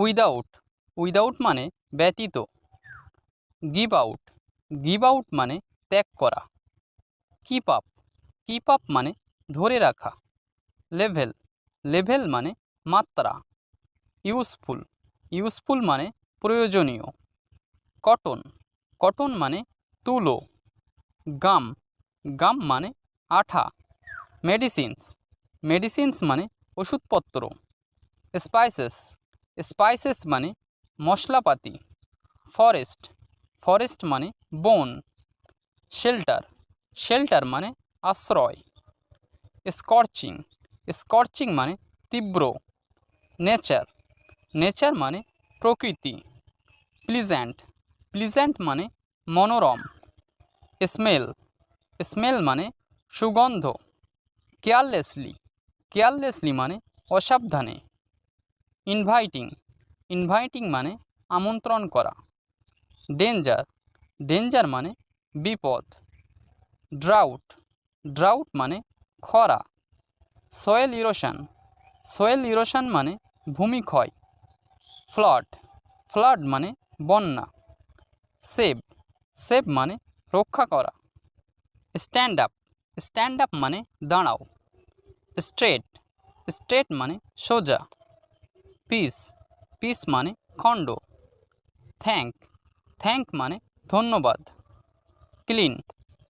Without without মানে ব্যতীত। Give out give out মানে ত্যাগ করা। কিপ আপ কিপ আপ মানে ধরে রাখা। লেভেল লেভেল মানে মাত্রা। ইউজফুল ইউজফুল মানে প্রয়োজনীয়। কটন কটন মানে তুলো। গাম গাম মানে আঠা। মেডিসিনস মেডিসিনস মানে ওষুধপত্র। স্পাইসেস স্পাইসেস মানে মশলাপাতি। ফরেস্ট ফরেস্ট মানে বন। শেল্টার শেল্টার মানে আশ্রয়। স্কর্চিং স্কর্চিং মানে তীব্র। নেচার নেচার মানে প্রকৃতি। প্লিজ্যান্ট প্লিজ্যান্ট মানে মনোরম। স্মেল স্মেল মানে সুগন্ধ। কেয়ারলেসলি কেয়ারলেসলি মানে অসাবধানে। ইনভাইটিং। ইনভাইটিং মানে আমন্ত্রণ করা। ডেঞ্জার। ডেঞ্জার মানে বিপদ। ড্রাউট। ড্রাউট মানে খরা। Soil erosion. সয়েল ইরোশন মানে ভূমিক্ষয় ফ্লাড। ফ্লাড মানে বন্যা। সেভ সেভ মানে রক্ষা করা। Stand up. স্ট্যান্ড আপ মানে দাঁড়াও। স্ট্রেট। স্ট্রেট মানে সোজা। পিস পিস মানে খণ্ড। থ্যাঙ্ক থ্যাঙ্ক মানে ধন্যবাদ। ক্লিন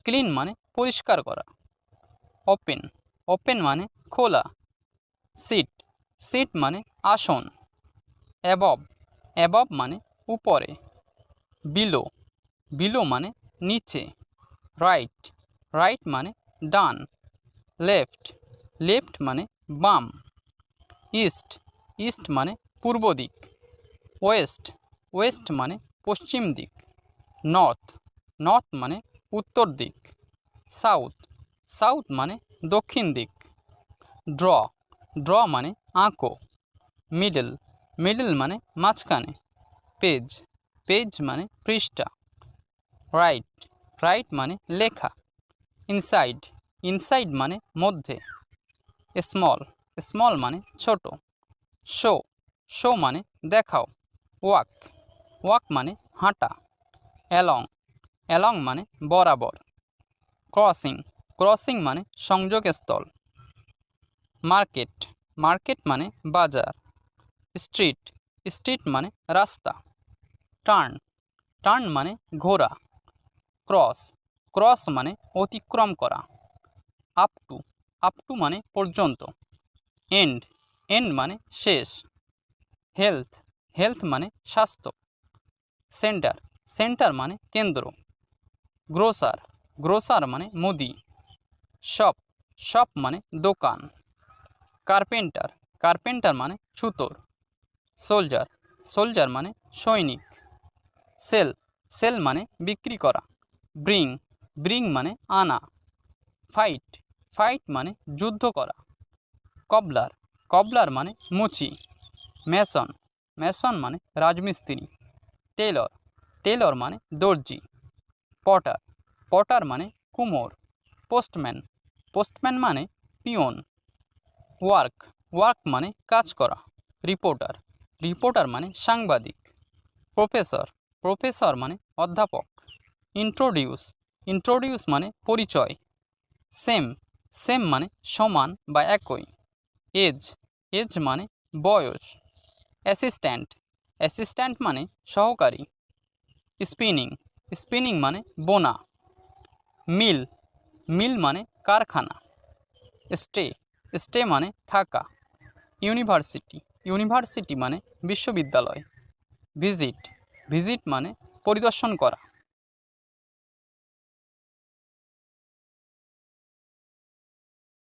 ক্লিন মানে পরিষ্কার করা। ওপেন ওপেন মানে খোলা। সিট সিট মানে আসন। অ্যাবব অ্যাবব মানে উপরে। বিলো বিলো মানে নিচে। রাইট রাইট মানে ডান। লেফট লেফট মানে বাম। ইস্ট ইস্ট মানে পূর্ব দিক, ওয়েস্ট ওয়েস্ট মানে পশ্চিম দিক, নর্থ নর্থ মানে উত্তর দিক, সাউথ সাউথ মানে দক্ষিণ দিক, ড্র ড্র মানে আঁকো, মিডল মিডল মানে মাঝখানে, পেজ পেজ মানে পৃষ্ঠা, রাইট রাইট মানে লেখা, ইনসাইড ইনসাইড মানে মধ্যে, স্মল স্মল মানে ছোট। শো শো মানে দেখাও। ওয়াক ওয়াক মানে হাঁটা। অ্যালং অ্যালং মানে বরাবর। ক্রসিং ক্রসিং মানে সংযোগস্থল। মার্কেট মার্কেট মানে বাজার। স্ট্রিট স্ট্রিট মানে রাস্তা। টার্ন টার্ন মানে ঘোরা ক্রস ক্রস মানে অতিক্রম করা। আপ টু আপ টু মানে পর্যন্ত। এন্ড এন্ড মানে শেষ। হেলথ হেলথ মানে স্বাস্থ্য। সেন্টার সেন্টার মানে কেন্দ্র। গ্রোসার গ্রোসার মানে মুদি। শপ শপ মানে দোকান। কার্পেন্টার কার্পেন্টার মানে ছুতোর। সোলজার সোলজার মানে সৈনিক। সেল সেল মানে বিক্রি করা। ব্রিং ব্রিং মানে আনা। ফাইট ফাইট মানে যুদ্ধ করা। কবলার কবলার মানে মুচি। মেসন। মেসন মানে রাজমিস্ত্রি। টেলর। টেলর মানে দর্জি। পটার। পটার মানে কুমোর। পোস্টম্যান। পোস্টম্যান মানে পিয়ন ওয়ার্ক। ওয়ার্ক মানে কাজ করা। রিপোর্টার। রিপোর্টার মানে সাংবাদিক। প্রফেসর। প্রফেসর মানে অধ্যাপক। ইন্ট্রোডিউস। ইন্ট্রোডিউস মানে পরিচয়। সেম। সেম মানে সমান বা একই। এজ এজ মানে বয়স। অ্যাসিস্ট্যান্ট অ্যাসিস্ট্যান্ট মানে সহকারী। স্পিনিং স্পিনিং মানে বোনা। মিল মিল মানে কারখানা। স্টে স্টে মানে থাকা। ইউনিভার্সিটি ইউনিভার্সিটি মানে বিশ্ববিদ্যালয়। ভিজিট ভিজিট মানে পরিদর্শন করা।